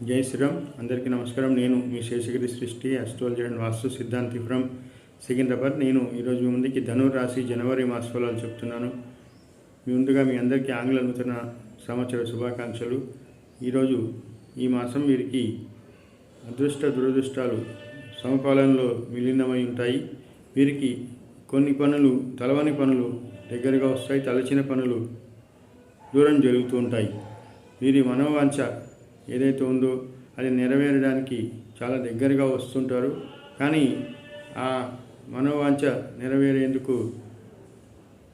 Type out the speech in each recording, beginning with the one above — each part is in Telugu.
జై శ్రీరామ్. అందరికీ నమస్కారం. నేను మీ శేషగిరి సృష్టి అస్ట్రాలజీ అండ్ వాస్తు సిద్ధాంతి ఫ్రమ్ సికింద్రాబాద్. నేను ఈరోజు మీ ముందుకి ధనుర్ రాశి జనవరి మాసఫలాలు చెప్తున్నాను. మీ ముందుగా మీ అందరికీ ఆంగ్ల నూతన సంవత్సర శుభాకాంక్షలు. ఈరోజు ఈ మాసం వీరికి అదృష్ట దురదృష్టాలు సమపాలనలో విలీనమై ఉంటాయి. వీరికి కొన్ని పనులు తలవని పనులు దగ్గరగా వస్తాయి. తలచిన పనులు దూరం జరుగుతూ ఉంటాయి. వీరి మనోవాంఛ ఏదైతే ఉందో అది నెరవేరడానికి చాలా దగ్గరగా వస్తుంటారు. కానీ ఆ మనోవాంఛ నెరవేరేందుకు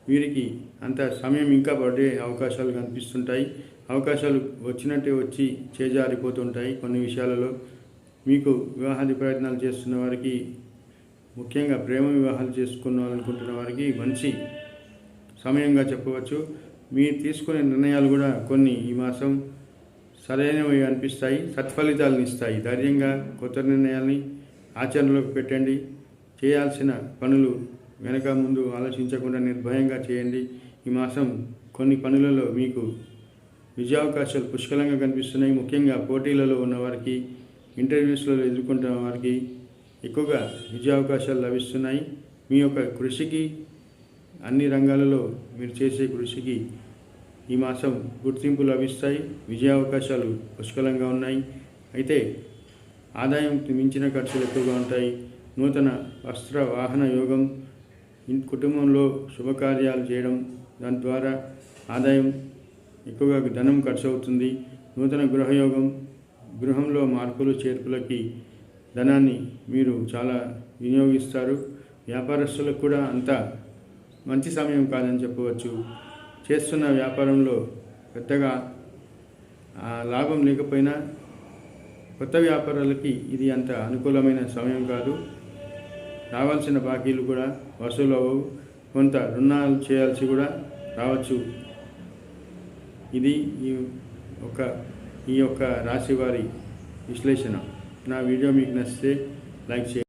వీరికి అంత సమయం ఇంకా పడే అవకాశాలు కనిపిస్తుంటాయి. అవకాశాలు వచ్చినట్టే వచ్చి చేజారిపోతుంటాయి కొన్ని విషయాలలో. మీకు వివాహాది ప్రయత్నాలు చేస్తున్న వారికి ముఖ్యంగా ప్రేమ వివాహాలు చేసుకోవాలనుకుంటున్న వారికి మంచి సమయంగా చెప్పవచ్చు. మీరు తీసుకునే నిర్ణయాలు కూడా కొన్ని ఈ మాసం సరైనవి అనిపిస్తాయి సత్ఫలితాలను ఇస్తాయి. ధైర్యంగా కొత్త నిర్ణయాల్ని ఆచరణలోకి పెట్టండి. చేయాల్సిన పనులు వెనక ముందు ఆలోచించకుండా నిర్భయంగా చేయండి. ఈ మాసం కొన్ని పనులలో మీకు విజయావకాశాలు పుష్కలంగా కనిపిస్తున్నాయి. ముఖ్యంగా పోటీలలో ఉన్నవారికి ఇంటర్వ్యూస్లో ఎదుర్కొంటున్న వారికి ఎక్కువగా విజయావకాశాలు లభిస్తున్నాయి. మీ యొక్క కృషికి అన్ని రంగాలలో మీరు చేసే కృషికి ఈ మాసం గుర్తింపు లభిస్తాయి. విజయావకాశాలు పుష్కలంగా ఉన్నాయి. అయితే ఆదాయం మించిన ఖర్చులు ఎక్కువగా ఉంటాయి. నూతన వస్త్ర వాహన యోగం కుటుంబంలో శుభకార్యాలు చేయడం దాని ద్వారా ఆదాయం ఎక్కువగా ధనం ఖర్చు అవుతుంది నూతన గృహయోగం గృహంలో మార్పులు చేర్పులకి ధనాన్ని మీరు చాలా వినియోగిస్తారు. వ్యాపారస్తులకు కూడా అంత మంచి సమయం కాదని చెప్పవచ్చు. చేస్తున్న వ్యాపారంలో పెద్దగా ఆ, లాభం లేకపోయినా కొత్త వ్యాపారాలకి ఇది అంత అనుకూలమైన సమయం కాదు. రావాల్సిన బాకీలు కూడా వసూలు అవ్వవు. కొంత రుణాలు చేయాల్సి కూడా రావచ్చు. ఇది ఈ ఒక ఈ యొక్క రాశి వారి విశ్లేషణ. నా వీడియో మీకు నచ్చితే లైక్ చేయండి.